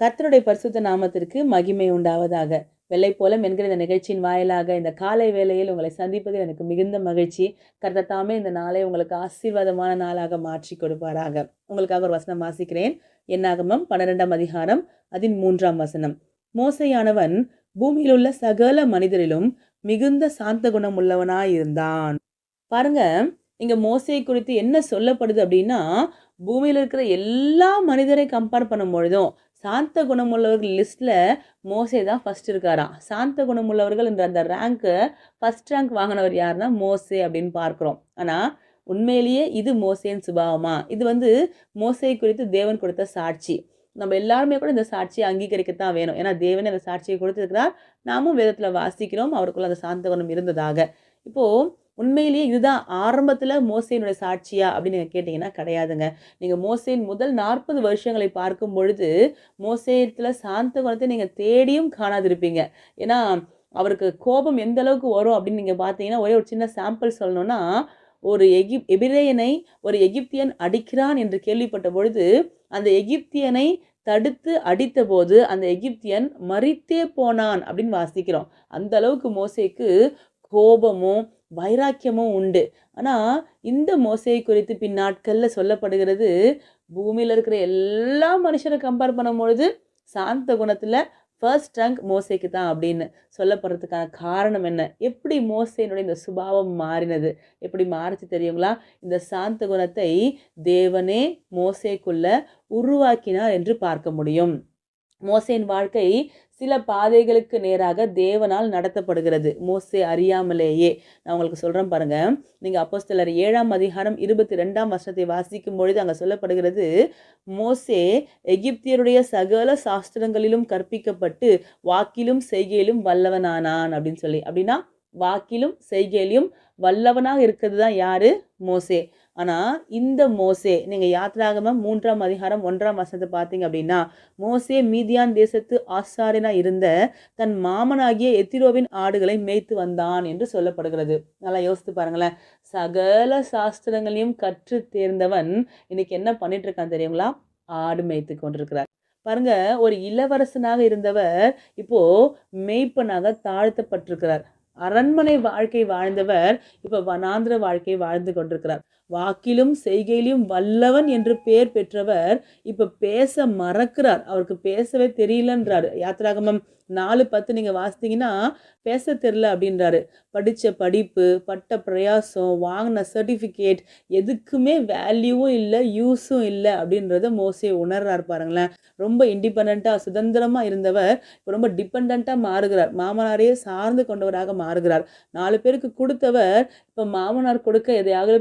கர்த்தருடைய பரிசுத்த நாமத்திற்கு மகிமை உண்டாவதாக. வெள்ளை போலம் என்கிற இந்த நிகழ்ச்சியின் வாயிலாக இந்த காலை வேளையில் உங்களை சந்திப்பதில் எனக்கு மிகுந்த மகிழ்ச்சி. கர்த்தத்தாமே இந்த நாளை உங்களுக்கு ஆசீர்வாதமான நாளாக மாற்றி கொடுப்பாராக. உங்களுக்காக ஒரு வசனம் வாசிக்கிறேன். என்னாகமம் பன்னிரெண்டாம் அதிகாரம் அதின் மூன்றாம் வசனம். மோசையானவன் பூமியில் உள்ள சகல மனிதரிலும் மிகுந்த சாந்த குணம் உள்ளவனாயிருந்தான் பாருங்க இங்க மோசையை குறித்து என்ன சொல்லப்படுது அப்படின்னா பூமியில் இருக்கிற எல்லா மனிதரை கம்பேர் பண்ணும் பொழுதும் சாந்த குணமுள்ளவர்கள் லிஸ்ட்டில் மோசே தான் ஃபஸ்ட் இருக்காராம். சாந்த குணமுள்ளவர்கள் என்ற அந்த ரேங்க்கு ஃபஸ்ட் ரேங்க் வாங்கினவர் யாருன்னா மோசே அப்படின்னு பார்க்குறோம். ஆனால் உண்மையிலேயே இது மோசேன் சுபாவமா? இது வந்து மோசை குறித்து தேவன் கொடுத்த சாட்சி. நம்ம எல்லாருமே கூட இந்த சாட்சியை அங்கீகரிக்கத்தான் வேணும். ஏன்னா தேவனே அந்த சாட்சியை கொடுத்துருக்கிறார். நாமும் வேதத்தில் வாசிக்கிறோம். அவருக்குள்ள அந்த சாந்த குணம் இருந்ததாக. இப்போது உண்மையிலேயே இதுதான் ஆரம்பத்தில் மோசையினுடைய சாட்சியா அப்படின்னு நீங்கள் கேட்டிங்கன்னா கிடையாதுங்க. நீங்கள் மோசையின் முதல் நாற்பது வருஷங்களை பார்க்கும் பொழுது மோசேயத்தில் சாந்த குணத்தை நீங்கள் தேடியும் காணாதிருப்பீங்க. ஏன்னா அவருக்கு கோபம் எந்த அளவுக்கு வரும் அப்படின்னு நீங்கள் பார்த்தீங்கன்னா ஒரே ஒரு சின்ன சாம்பிள் சொல்லணும்னா ஒரு எகிப் எபிரேயனை ஒரு எகிப்தியன் அடிக்கிறான் என்று கேள்விப்பட்ட பொழுது அந்த எகிப்தியனை தடுத்து அடித்தபோது அந்த எகிப்தியன் மறித்தே போனான் அப்படின்னு வாசிக்கிறோம். அந்த அளவுக்கு மோசேக்கு கோபமும் வைராக்கியமும் உண்டு. ஆனால் இந்த மோசையை குறித்து பின்னாட்களில் சொல்லப்படுகிறது பூமியில் இருக்கிற எல்லா மனுஷரை கம்பேர் பண்ணும்பொழுது சாந்த குணத்தில் ஃபர்ஸ்ட் ரேங்க் மோசைக்கு தான் அப்படின்னு சொல்லப்படுறதுக்கான காரணம் என்ன? எப்படி மோசையினுடைய இந்த சுபாவம் மாறினது? எப்படி மாறிச்சு தெரியுங்களா? இந்த சாந்த குணத்தை தேவனே மோசைக்குள்ள உருவாக்கினார் என்று பார்க்க முடியும். மோசையின் வாழ்க்கை சில பாதைகளுக்கு நேராக தேவனால் நடத்தப்படுகிறது. மோசே அறியாமலேயே. நான் உங்களுக்கு சொல்கிறேன் பாருங்கள் நீங்கள் அப்போஸ்தலர் ஏழாம் அதிகாரம் இருபத்தி ரெண்டாம் வருஷத்தை வாசிக்கும் பொழுது அங்கே சொல்லப்படுகிறது மோசே எகிப்தியருடைய சகல சாஸ்திரங்களிலும் கற்பிக்கப்பட்டு வாக்கிலும் செய்கையிலும் வல்லவனானான் அப்படின்னு சொல்லி. அப்படின்னா வாக்கிலும் செய்கையிலும் வல்லவனாக இருக்கிறது தான் யார்? மோசே. ஆனால் இந்த மோசே நீங்கள் யாத்ராகமம் மூன்றாம் அதிகாரம் ஒன்றாம் வசனத்தை பார்த்தீங்க அப்படின்னா மோசே மீதியான் தேசத்து ஆசாரியனா இருந்த தன் மாமனாகிய எத்திரோவின் ஆடுகளை மேய்த்து வந்தான் என்று சொல்லப்படுகிறது. நல்லா யோசித்து பாருங்களேன். சகல சாஸ்திரங்களையும் கற்று தேர்ந்தவன் இன்னைக்கு என்ன பண்ணிட்டு இருக்கான் தெரியுங்களா? ஆடு மேய்த்து கொண்டிருக்கிறார். பாருங்க ஒரு இளவரசனாக இருந்தவர் இப்போ மேய்ப்பனாக தாழ்த்தப்பட்டிருக்கிறார். அரண்மனை வாழ்க்கை வாழ்ந்தவர் இப்போ வனாந்திர வாழ்க்கை வாழ்ந்து கொண்டிருக்கிறார். வாக்கிலும் செய்கையிலும் வல்லவன் என்று பெயர் பெற்றவர் இப்போ பேச மறக்கிறார். அவருக்கு பேசவே தெரியலன்றார். யாத்திராகமம் நாலு பத்து நீங்கள் வாசித்தீங்கன்னா பேச தெரில அப்படின்றாரு. படித்த படிப்பு பட்ட பிரயாசம் வாங்கின சர்டிஃபிகேட் எதுக்குமே வேல்யூவும் இல்லை யூஸும் இல்லை அப்படின்றத மோசே உணர்றார் பாருங்களேன். ரொம்ப இண்டிபெண்ட்டாக சுதந்திரமாக இருந்தவர் இப்போ ரொம்ப டிபெண்ட்டாக மாறுகிறார். மாமனாரையே சார்ந்து கொண்டவராக மாறுகிறார். நாலு பேருக்கு கொடுத்தவர் இப்போ மாமனார் கொடுக்க எதையாவது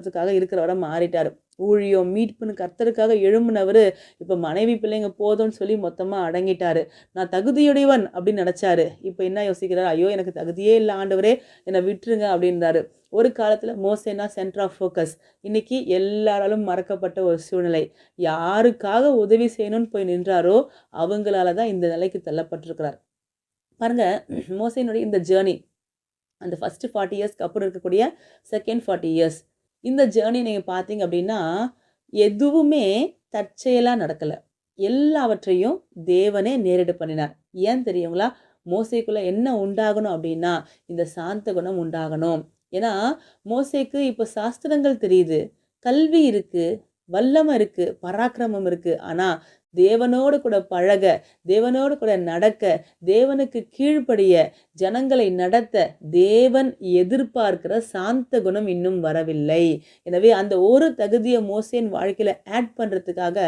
பெற்றுக்கொள்றதுக்காக இருக்கிறவரை மாறிட்டார். ஊழியம் மீட்புன்னு கர்த்தருக்காக எழும்புனவர் இப்போ மனைவி பிள்ளைங்க போதும்னு சொல்லி மொத்தமாக அடங்கிட்டாரு. நான் தகுதியுடையவன் அப்படின்னு நினச்சாரு. இப்போ என்ன யோசிக்கிறார்? ஐயோ எனக்கு தகுதியே இல்லை ஆண்டவரே என்னை விட்டுருங்க அப்படின்றாரு. ஒரு காலத்தில் மோசேனா சென்டர் ஆஃப் ஃபோக்கஸ் இன்னைக்கு எல்லாராலும் மறக்கப்பட்ட ஒரு சூழ்நிலை. யாருக்காக உதவி செய்யணும்னு போய் நின்றாரோ அவங்களால தான் இந்த நிலைக்கு தள்ளப்பட்டிருக்கிறார். பாருங்க மோசையினுடைய இந்த ஜேர்னி அந்த ஃபஸ்ட்டு ஃபார்ட்டி இயர்ஸ்க்கு அப்புறம் இருக்கக்கூடிய செகண்ட் ஃபார்ட்டி இயர்ஸ் இந்த ஜேர்னி நீங்கள் பார்த்தீங்க அப்படின்னா எதுவுமே தற்செயலாக நடக்கலை. எல்லாவற்றையும் தேவனே நேரிட பண்ணினார். ஏன் தெரியுங்களா? மோசைக்குள்ளே என்ன உண்டாகணும் அப்படின்னா இந்த சாந்த குணம் உண்டாகணும். ஏன்னா மோசைக்கு இப்போ சாஸ்திரங்கள் தெரியுது. கல்வி இருக்குது வல்லமை இருக்குது பராக்கிரமம் இருக்குது ஆனால் தேவனோடு கூட பழக தேவனோடு கூட நடக்க தேவனுக்கு கீழ்ப்படிய ஜனங்களை நடத்த தேவன் எதிர்பார்க்கிற சாந்த குணம் இன்னும் வரவில்லை. எனவே அந்த ஒரு தகுதியை மோசேன் வாழ்க்கையில் ஆட் பண்ணுறதுக்காக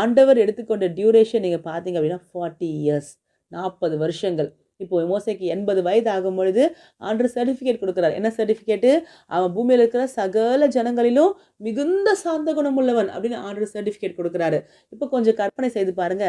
ஆண்டவர் எடுத்துக்கொண்ட டியூரேஷன் நீங்கள் பார்த்தீங்க அப்படின்னா ஃபார்ட்டி இயர்ஸ் நாற்பது வருஷங்கள். இப்போது மோசைக்கு எண்பது வயது ஆகும் பொழுது ஆண்டு சர்டிஃபிகேட் கொடுக்குறார். என்ன சர்டிஃபிகேட்டு அவன் பூமியில் இருக்கிற சகல ஜனங்களிலும் மிகுந்த சாந்த குணம் உள்ளவன் அப்படின்னு ஆண்டு சர்டிஃபிகேட் கொடுக்குறாரு. இப்போ கொஞ்சம் கற்பனை செய்து பாருங்க.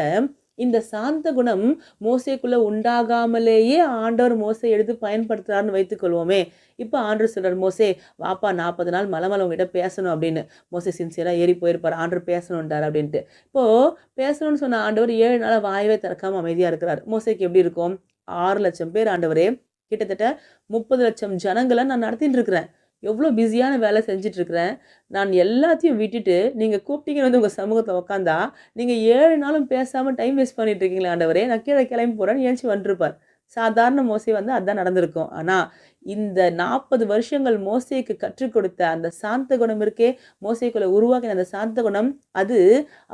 இந்த சாந்த குணம் மோசைக்குள்ளே உண்டாகாமலேயே ஆண்டவர் மோசை எடுத்து பயன்படுத்துகிறாருன்னு வைத்துக்கொள்வோமே இப்போ ஆண்டர் சொல்கிறார் மோசே வாப்பா நாற்பது நாள் மலமலை உங்ககிட்ட பேசணும் அப்படின்னு. மோசே சின்சியராக ஏறி போயிருப்பார். ஆண்டர் பேசணுன்றார் அப்படின்ட்டு. இப்போது பேசணும்னு சொன்ன ஆண்டவர் ஏழு நாள் வாயவே திறக்காமல் அமைதியாக இருக்கிறார். மோசைக்கு எப்படி இருக்கும்? ஆறு லட்சம் பேர் ஆண்டவரே கிட்டத்தட்ட முப்பது லட்சம் ஜனங்களை நான் நடத்திட்டு இருக்கிறேன் எவ்வளோ பிஸியான வேலை செஞ்சிட்ருக்கிறேன். நான் எல்லாத்தையும் விட்டுட்டு நீங்கள் கூப்பிட்டீங்கன்னு வந்து உங்கள் சமூகத்தில் உட்காந்தா நீங்கள் ஏழு நாளும் பேசாமல் டைம் வேஸ்ட் பண்ணிட்டு இருக்கீங்களா ஆண்டவரே நான் கீழே கிளம்பி போகிறேன்னு ஏஞ்சி வந்துருப்பார். சாதாரண மோசை வந்து அதுதான் நடந்திருக்கும். ஆனால் இந்த நாற்பது வருஷங்கள் மோசைக்கு கற்றுக் கொடுத்த அந்த சாந்த குணம் இருக்கே மோசைக்குள்ள உருவாக்கின அந்த சாந்த குணம் அது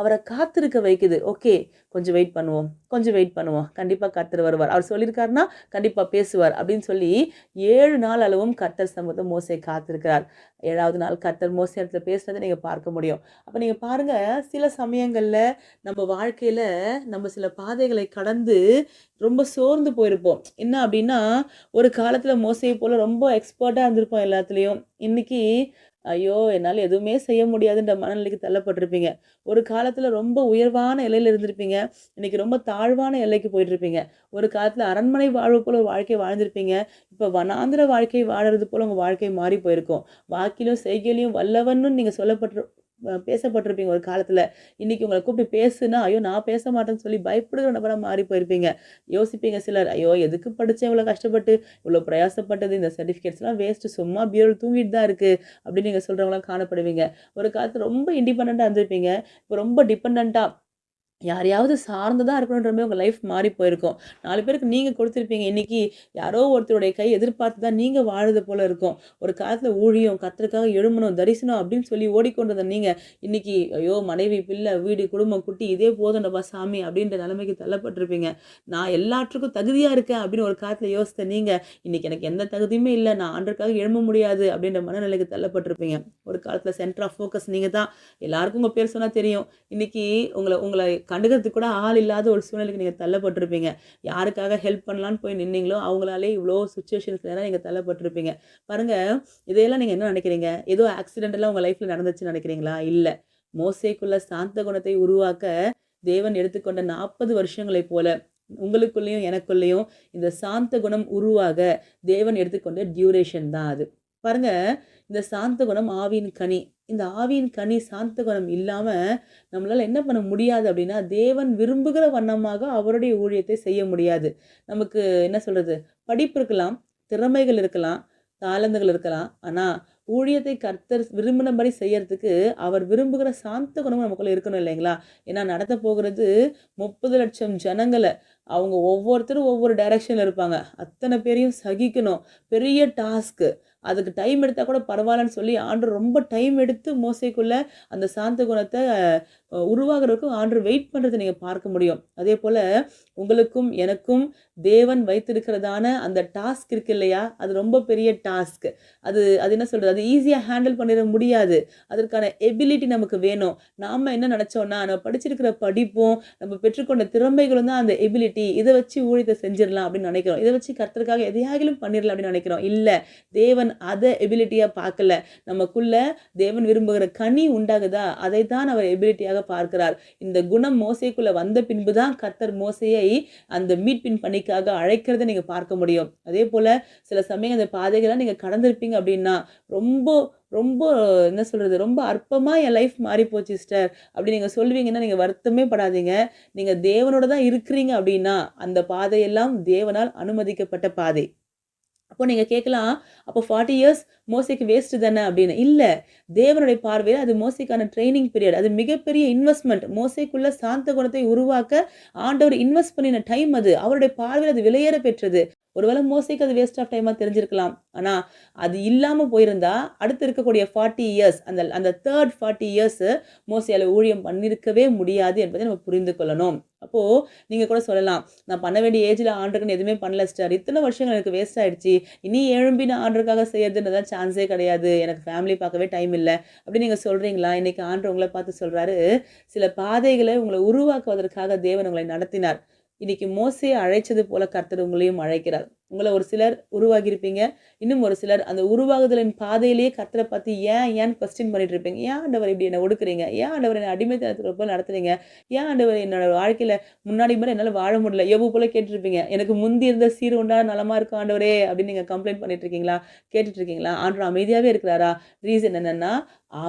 அவரை காத்திருக்க வைக்குது. ஓகே கொஞ்சம் வெயிட் பண்ணுவோம் கொஞ்சம் வெயிட் பண்ணுவோம். கண்டிப்பாக கர்த்தர் வருவார். அவர் சொல்லியிருக்காருன்னா கண்டிப்பாக பேசுவார் அப்படின்னு சொல்லி ஏழு நாள் அளவும் கர்த்தர் சமூகத்தை மோசை காத்திருக்கிறார். ஏழாவது நாள் கர்த்தர் மோசை இடத்துல பேசுனதை நீங்கள் பார்க்க முடியும். அப்போ நீங்கள் பாருங்கள் சில சமயங்களில் நம்ம வாழ்க்கையில் நம்ம சில பாதைகளை கடந்து ரொம்ப சோர்ந்து போயிருப்போம். என்ன அப்படின்னா ஒரு காலத்தில் மோசையை போல் ரொம்ப எக்ஸ்பர்ட்டாக இருந்திருப்போம் எல்லாத்துலேயும். இன்னைக்கு ஐயோ என்னால் எதுவுமே செய்ய முடியாதுன்ற மனநிலைக்கு தள்ளப்பட்டிருப்பீங்க. ஒரு காலத்தில் ரொம்ப உயர்வான எல்லையில் இருந்திருப்பீங்க. இன்னைக்கு ரொம்ப தாழ்வான எல்லைக்கு போயிட்டு இருப்பீங்க ஒரு காலத்தில் அரண்மனை வாழ்வு போல் ஒரு வாழ்க்கை வாழ்ந்திருப்பீங்க. இப்போ வனாந்திர வாழ்க்கை வாழறது போல் உங்கள் வாழ்க்கை மாறி போயிருக்கும். வாக்கிலும் செய்கையிலையும் வல்லவன்னு நீங்கள் சொல்லப்பட்டு பேசப்பட்டிருப்பீங்க ஒரு காலத்தில். இன்னைக்கு உங்களை கூப்பிட்டு பேசுனா ஐயோ நான் பேச மாட்டேன்னு சொல்லி பயப்படுகிற நபராக மாறி போயிருப்பீங்க. யோசிப்பீங்க சிலர் ஐயோ எதுக்கு படித்தேன் இவ்வளோ கஷ்டப்பட்டு இவ்வளோ பிரயாசப்பட்டது இந்த சர்டிஃபிகேட்ஸ்லாம் வேஸ்ட்டு சும்மா பியூரில் தூங்கிட்டு தான் இருக்குது அப்படின்னு நீங்கள் சொல்கிறவங்களாம் காணப்படுவீங்க. ஒரு காலத்தில் ரொம்ப இண்டிபெண்ட்டாக இருந்திருப்பீங்க. இப்போ ரொம்ப டிபெண்ட்டாக யாரையாவது சார்ந்து தான் இருக்கணுன்றமே உங்கள் லைஃப் மாறி போயிருக்கும். நாலு பேருக்கு நீங்கள் கொடுத்துருப்பீங்க. இன்னைக்கு யாரோ ஒருத்தருடைய கை எதிர்பார்த்து தான் நீங்கள் வாழுது போல் இருக்கும். ஒரு காலத்தில் ஊழியம் கத்திரக்காக எழுமணும் தரிசனம் அப்படின்னு சொல்லி ஓடிக்கொண்டதை நீங்கள் இன்றைக்கி ஐயோ மனைவி பிள்ளை வீடு குடும்பம் குட்டி இதே போதும்டப்பா சாமி அப்படின்ற நிலைமைக்கு தள்ளப்பட்டிருப்பீங்க. நான் எல்லாற்றுக்கும் தகுதியாக இருக்கேன் அப்படின்னு ஒரு காலத்தில் யோசித்த நீங்கள் இன்றைக்கி எனக்கு எந்த தகுதியுமே இல்லை. நான் ஆண்டருக்காக எழும முடியாது அப்படின்ற மனநிலைக்கு தள்ளப்பட்டிருப்பீங்க. ஒரு காலத்தில் சென்டர் ஆஃப் ஃபோக்கஸ் நீங்கள் தான் எல்லாருக்கும் உங்கள் பேர் சொன்னால் தெரியும். இன்றைக்கி உங்களை உங்களை கண்டுக்கிறதுக்கு கூட ஆள் இல்லாத ஒரு சூழ்நிலைக்கு நீங்கள் தள்ளப்பட்டிருப்பீங்க. யாருக்காக ஹெல்ப் பண்ணலான்னு போய் நின்னீங்களோ அவங்களாலே இவ்வளோ சுச்சுவேஷன்ஸ்லாம் நீங்கள் தள்ளப்பட்டிருப்பீங்க. பாருங்க இதையெல்லாம் நீங்கள் என்ன நினைக்கிறீங்க? ஏதோ ஆக்சிடென்டெல்லாம் உங்கள் லைஃப்பில் நடந்துச்சுன்னு நினைக்கிறீங்களா? இல்லை. மோசைக்குள்ள சாந்த குணத்தை உருவாக்க தேவன் எடுத்துக்கொண்ட நாற்பது வருஷங்களைப் போல உங்களுக்குள்ளேயும் எனக்குள்ளேயும் இந்த சாந்த குணம் உருவாக தேவன் எடுத்துக்கொண்ட டியூரேஷன் தான் அது. பாருங்க இந்த சாந்த குணம் ஆவியின் கனி. இந்த ஆவியின் கனி சாந்த குணம் இல்லாமல் நம்மளால் என்ன பண்ண முடியாது அப்படின்னா தேவன் விரும்புகிற வண்ணமாக அவருடைய ஊழியத்தை செய்ய முடியாது. நமக்கு என்ன சொல்கிறது படிப்பு இருக்கலாம் திறமைகள் இருக்கலாம் தாளந்துகள் இருக்கலாம். ஆனால் ஊழியத்தை கர்த்தர் விரும்பினபடி செய்யறதுக்கு அவர் விரும்புகிற சாந்த குணமும் நமக்குள்ள இருக்கணும் இல்லைங்களா? ஏன்னா நடத்த போகிறது முப்பது லட்சம் ஜனங்களை. அவங்க ஒவ்வொருத்தரும் ஒவ்வொரு டைரக்ஷனில் இருப்பாங்க. அத்தனை பேரையும் சகிக்கணும். பெரிய டாஸ்க்கு அதுக்கு டைம் எடுத்தால் கூட பரவாயில்லன்னு சொல்லி ஆண்டு ரொம்ப டைம் எடுத்து மோசைக்குள்ளே அந்த சாந்த குணத்தை உருவாகிறதுக்கும் ஆண்டு வெயிட் பண்ணுறதை நீங்கள் பார்க்க முடியும். அதே போல் உங்களுக்கும் எனக்கும் தேவன் வைத்திருக்கிறதான அந்த டாஸ்க் இருக்கு இல்லையா? அது ரொம்ப பெரிய டாஸ்க் அது அது என்ன சொல்கிறது அது ஈஸியாக ஹேண்டில் பண்ணிட முடியாது. அதற்கான எபிலிட்டி நமக்கு வேணும். நாம் என்ன நினச்சோன்னா நம்ம படிச்சிருக்கிற படிப்பும் நம்ம பெற்றுக்கொண்ட திறமைகளும் தான் அந்த எபிலிட்டி இதை வச்சு ஊழியத்தை செஞ்சிடலாம் அப்படின்னு நினைக்கிறோம். இதை வச்சு கர்த்தருக்காக எதையாகிலும் பண்ணிடலாம் அப்படின்னு நினைக்கிறோம். இல்லை தேவன் அதை எபிலிட்டியாக பார்க்கல. நமக்குள்ள தேவன் விரும்புகிற கனி உண்டாகுதா? அதை தான் அவர் எபிலிட்டியாக பார்க்கிறார். இந்த குணம் மோசைக்குள்ள வந்த பின்பு தான் கர்த்தர் மோசையை அந்த மீட்பின் பணிக்காக அழைக்கிறதை நீங்கள் பார்க்க முடியும். அதே போல் சில சமயம் அந்த பாதைகளாக நீங்கள் கடந்திருப்பீங்க அப்படின்னா ரொம்ப ரொம்ப என்ன சொல்கிறது ரொம்ப அற்பமாக என் லைஃப் மாறி போச்சு சிஸ்டர் அப்படி நீங்கள் சொல்லுவீங்கன்னா நீங்கள் வருத்தமே படாதீங்க. நீங்கள் தேவனோட தான் இருக்கிறீங்க அப்படின்னா அந்த பாதையெல்லாம் தேவனால் அனுமதிக்கப்பட்ட பாதை. அப்போ நீங்கள் கேட்கலாம் அப்போ ஃபார்ட்டி இயர்ஸ் மோசைக்கு வேஸ்ட் தானே அப்படின்னு. இல்லை தேவனுடைய பார்வையில் அது மோசைக்கான ட்ரைனிங் பீரியட் அது மிகப்பெரிய இன்வெஸ்ட்மெண்ட் மோசைக்குள்ள சாந்த குணத்தை உருவாக்க ஆண்டவர் இன்வெஸ்ட் பண்ணின டைம் அது. அவருடைய பார்வையில் அது விலையேற பெற்றது. ஒருவேளை மோசைக்கு அது வேஸ்ட் ஆஃப் டைமாக தெரிஞ்சிருக்கலாம். ஆனால் அது இல்லாமல் போயிருந்தா அடுத்து இருக்கக்கூடிய ஃபார்ட்டி இயர்ஸ் அந்த அந்த தேர்ட் ஃபார்ட்டி இயர்ஸ் மோசையால் ஊழியம் பண்ணியிருக்கவே முடியாது என்பதை நம்ம புரிந்து கொள்ளணும். அப்போது நீங்கள் கூட சொல்லலாம் நான் பண்ண வேண்டிய ஏஜில் ஆண்டுக்குன்னு எதுவுமே பண்ணல ஸ்டார் இத்தனை வருஷங்கள் எனக்கு வேஸ்ட் ஆகிடுச்சு இனி எழும்பி நான் ஆண்டருக்காக செய்யறதுன்றதான் சான்ஸே கிடையாது. எனக்கு ஃபேமிலி பார்க்கவே டைம் இல்லை. அப்படின்னு நீங்கள் சொல்கிறீங்களா இன்றைக்கி ஆண்டு உங்களை பார்த்து சொல்கிறாரு சில பாதைகளை உங்களை உருவாக்குவதற்காக தேவன் உங்களை நடத்தினார். இன்றைக்கி மோசையை அழைச்சது போல கர்த்தர் உங்களையும் அழைக்கிறார். உங்களை ஒரு சிலர் உருவாகியிருப்பீங்க இன்னும் ஒரு சிலர் அந்த உருவாகுதலின் பாதையிலேயே கத்தரை பார்த்து ஏன் ஏன் கொஸ்டின் பண்ணிட்டு இருப்பீங்க ஏன் ஆண்டவர் இப்படி என்னை ஒடுக்குறீங்க? ஏன் ஆண்டவர் என்னை அடிமைத்தனத்தில் போல் நடத்துறீங்க? ஏன் ஆண்டவர் என்னோட வாழ்க்கையில் முன்னாடி மாதிரி என்னால் வாழ முடியல? எவ்வளோ போல கேட்டுருப்பீங்க. எனக்கு முந்தி இருந்த சீர் உண்டா? நலமா இருக்கும் ஆண்டவரே? அப்படின்னு நீங்கள் கம்ப்ளைண்ட் பண்ணிட்டு இருக்கீங்களா கேட்டுட்டு இருக்கீங்களா ஆண்டவர் அமைதியாகவே இருக்கிறாரா? ரீசன் என்னன்னா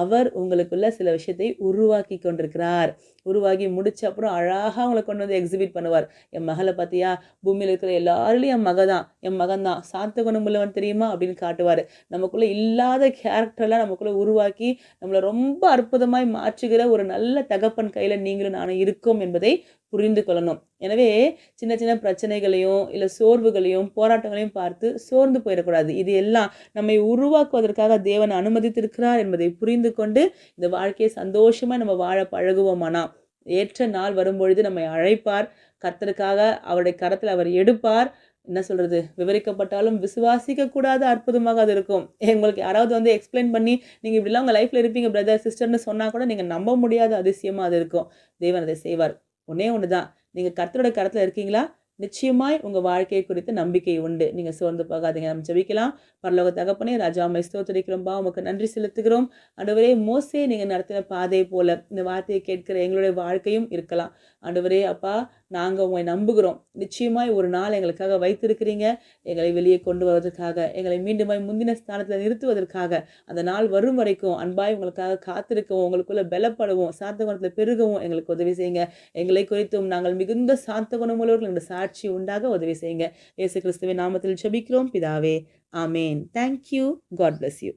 அவர் உங்களுக்குள்ள சில விஷயத்தை உருவாக்கி கொண்டிருக்கிறார். உருவாகி முடிச்ச அப்புறம் அழகாக உங்களை கொண்டு வந்து எக்ஸிபிட் பண்ணுவார். என் மகளை பார்த்தியா? பூமியில் இருக்கிற எல்லாருலேயும் என் மக தான் என் மகன் தான் சாந்த குணமுள்ளவன் தெரியுமா? அப்படின்னு காட்டுவார். நமக்குள்ளே இல்லாத கேரக்டர்லாம் நமக்குள்ளே உருவாக்கி நம்மளை ரொம்ப அற்புதமாய் மாற்றுகிற ஒரு நல்ல தகப்பன் கையில் நீங்களும் நானும் இருக்கோம் என்பதை புரிந்து கொள்ளணும். எனவே சின்ன சின்ன பிரச்சனைகளையும் இல்லை சோர்வுகளையும் போராட்டங்களையும் பார்த்து சோர்ந்து போயிடக்கூடாது. இது எல்லாம் நம்மை உருவாக்குவதற்காக தேவன் அனுமதித்திருக்கிறார் என்பதை புரிந்து கொண்டு இந்த வாழ்க்கையை சந்தோஷமாக நம்ம வாழ பழகுவோமானா? ஏற்ற நாள் வரும்பொழுது நம்மை அழைப்பார். கர்த்தருக்காக அவருடைய கரத்தில் அவர் எடுப்பார். என்ன சொல்கிறது விவரிக்கப்பட்டாலும் விசுவாசிக்கக்கூடாத அற்புதமாக அது இருக்கும். உங்களுக்கு யாராவது வந்து எக்ஸ்பிளைன் பண்ணி நீங்கள் இப்படிலாம் உங்கள் லைஃப்பில் இருப்பீங்க பிரதர் சிஸ்டர்னு சொன்னால் கூட நீங்கள் நம்ப முடியாத அதிசயமாக அது இருக்கும். தேவன் அதை செய்வார். ஒன்றே ஒன்று தான் நீங்கள் கர்த்தரோட கரத்தில் இருக்கீங்களா? நிச்சயமாய் உங்கள் வாழ்க்கையை குறித்து நம்பிக்கை உண்டு. நீங்கள் சோர்ந்து போகாதீங்க. நம்ம ஜபிக்கலாம். பரலோக தகப்பனே ராஜா அம்மை ஸ்தோத்தரிக்கிறோம்பா உமக்கு நன்றி செலுத்துகிறோம். அடுவரே மோசே நீங்கள் நடத்தின பாதை போல இந்த வார்த்தையை கேட்கிற எங்களுடைய வாழ்க்கையும் இருக்கலாம். அடுவரே அப்பா நாங்கள் உங்களை நம்புகிறோம். நிச்சயமாய் ஒரு நாள் எங்களுக்காக வைத்திருக்கிறீங்க. எங்களை வெளியே கொண்டு வருவதற்காக எங்களை மீண்டுமாய் முந்தின ஸ்தானத்தில் நிறுத்துவதற்காக அந்த நாள் வரும் வரைக்கும் அன்பாய் உங்களுக்காக காத்திருக்கவும் உங்களுக்குள்ள பலப்படவும் சாந்த குணத்தில் பெருகவும் எங்களுக்கு உதவி செய்யுங்க. எங்களை குறித்தும் நாங்கள் மிகுந்த சாந்த குணமுள்ளவர்கள் என்ற சாட்சி உண்டாக உதவி செய்யுங்க. இயேசு கிறிஸ்துவின் நாமத்தில் ஜபிக்கிறோம். பிதாவே ஆமேன். Thank you God bless you